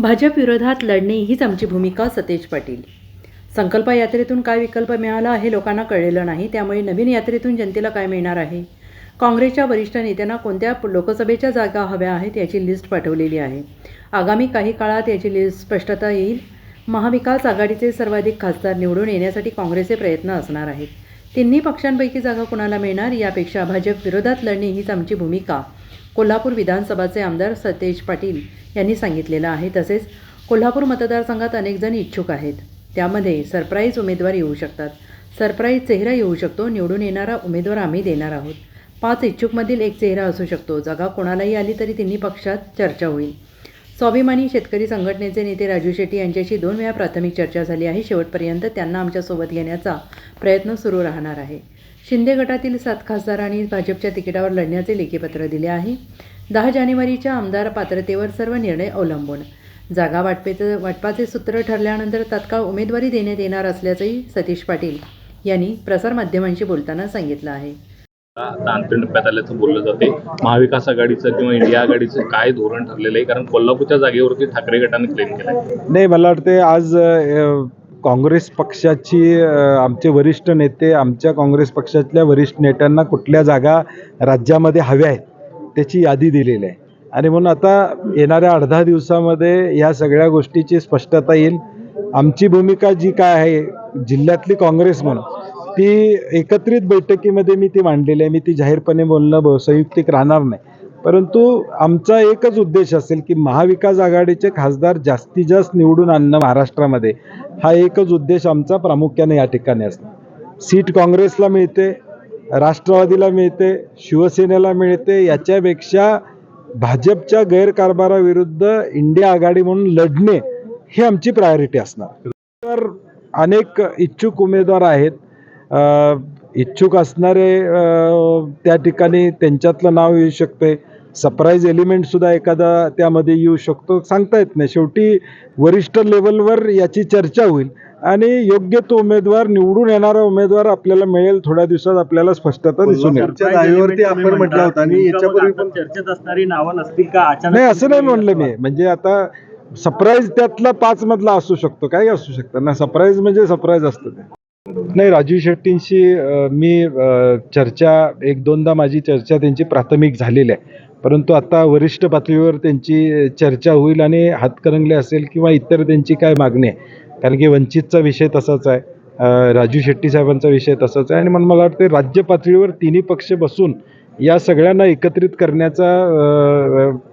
भाजप विरोधात लढणे हीच आमची भूमिका सतेज पाटील. संकल्प यात्रेतून काय विकल्प मिळाला हे लोकांना कळलेलं नाही त्यामुळे नवीन यात्रेतून जनतेला काय मिळणार आहे? काँग्रेसच्या वरिष्ठ नेत्यांना कोणत्या लोकसभेच्या जागा हव्या आहेत याची लिस्ट पाठवलेली आहे. आगामी काही काळात याची लिस्ट स्पष्टता येईल. महाविकास आघाडीचे सर्वाधिक खासदार निवडून येण्यासाठी काँग्रेसचे प्रयत्न असणार आहेत. तिन्ही पक्षांपैकी जागा कुणाला मिळणार यापेक्षा भाजप विरोधात लढणे हीच आमची भूमिका. कोल्हापूर विधानसभाचे आमदार सतेज पाटील यांनी सांगितलेलं आहे. तसेच कोल्हापूर मतदारसंघात अनेकजण इच्छुक आहेत. त्यामध्ये सरप्राईज उमेदवार येऊ शकतात. सरप्राईज चेहरा येऊ शकतो. निवडून येणारा उमेदवार आम्ही देणार आहोत. पाच इच्छुकमधील एक चेहरा असू शकतो. जागा कोणालाही आली तरी तिन्ही पक्षात चर्चा होईल. स्वाभिमानी शेतकरी संघटनेचे नेते राजू शेट्टी यांच्याशी दोन वेळा प्राथमिक चर्चा झाली आहे. शेवटपर्यंत त्यांना आमच्यासोबत घेण्याचा प्रयत्न सुरू राहणार आहे. शिंदे गटातील सात खासदारांनी भाजपच्या तिकिटावर लढण्याचे लेखीपत्र दिले आहे. दहा जानेवारीच्या आमदार पात्रतेवर सर्व निर्णय अवलंबून. जागा वाटपेचं वाटपाचे सूत्र ठरल्यानंतर तात्काळ उमेदवारी देण्यात येणार असल्याचंही सतीश पाटील यांनी प्रसारमाध्यमांशी बोलताना सांगितलं आहे. आता अंतिम टप्प्यात आल्याचं बोललं जाते. महाविकास आघाडीचं किंवा इंडिया आघाडीचं काय धोरण ठरलेलं आहे? कारण कोल्हापूरच्या जागेवरती ठाकरे गटाने क्लेम केलाय. नाही मला वाटते आज काँग्रेस पक्षाची आमचे वरिष्ठ नेते आमच्या काँग्रेस पक्षातल्या वरिष्ठ नेत्यांना कुठल्या जागा राज्यामध्ये हव्या आहेत त्याची यादी दिलेली आहे. आणि म्हणून आता येणाऱ्या अर्धा दिवसामध्ये या सगळ्या गोष्टीची स्पष्टता येईल. आमची भूमिका जी काय आहे जिल्ह्यातली काँग्रेस म्हणून ती एकत्रित बैठकीमध्ये मी ती मांडलेली आहे. मी ती जाहीरपणे बोलणं संयुक्तिक राहणार नाही. परंतु आमचा एकच उद्देश असेल की महाविकास आघाडीचे खासदार जास्तीत जास्त निवडून आणणं महाराष्ट्रामध्ये. हा एकच उद्देश आमचा प्रामुख्याने या ठिकाणी असणार सीट काँग्रेसला मिळते राष्ट्रवादीला मिळते शिवसेनेला मिळते याच्यापेक्षा भाजपच्या गैरकारभाराविरुद्ध इंडिया आघाडी म्हणून लढणे ही आमची प्रायोरिटी असणार. तर अनेक इच्छुक उमेदवार आहेत. इच्छुक असणारे त्या ठिकाणी त्यांच्यातलं नाव येऊ शकते. सरप्राईज एलिमेंट सुद्धा एखादा त्यामध्ये येऊ शकतो. सांगता येत नाही. शेवटी वरिष्ठ लेवलवर याची चर्चा होईल आणि योग्य तो उमेदवार निवडून येणारा उमेदवार आपल्याला मिळेल थोड्या दिवसात आपल्याला स्पष्टता दिसून येईल. आपण म्हटलं होतं आणि याच्यापूर्वी पण चर्चेत असणारी नावं नसतील का? अचानक नाही असं नाही म्हणलं मी. म्हणजे आता सरप्राईज त्यातला पाच मधला असू शकतो. काय असू शकतं. ना सरप्राईज म्हणजे सरप्राईज असतं ते. नाही राजू शेट्टींशी मी चर्चा एक दोनदा माझी चर्चा त्यांची प्राथमिक झालेली आहे. परंतु आता वरिष्ठ पातळीवर त्यांची चर्चा होईल आणि हातकरंगले असेल किंवा इतर त्यांची काय मागणी आहे. कारण की वंचितचा विषय तसाच आहे. राजू शेट्टी साहेबांचा विषय तसाच आहे. आणि मग मला वाटतं राज्य पातळीवर तिन्ही पक्ष बसून या सगळ्यांना एकत्रित करण्याचा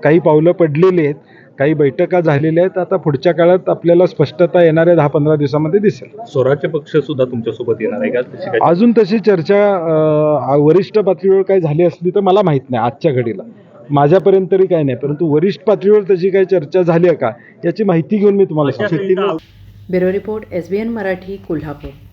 काही पावलं पडलेली आहेत. काही बैठका झालेल्या आहेत. आता पुढच्या काळात आपल्याला स्पष्टता येणाऱ्या दहा पंधरा दिवसामध्ये दिसेल. स्वराज्य पक्ष सुद्धा तुमच्यासोबत येणार आहे का? अजून तशी चर्चा वरिष्ठ पातळीवर काही झाली असली तर मला माहीत नाही आजच्या घडीला. माझ्यापर्यंत तरी काही नाही परंतु वरिष्ठ पातळीवर तशी काही चर्चा झाली आहे का याची माहिती घेऊन मी तुम्हाला सांगतो. Bureau report S B N Marathi Kolhapur.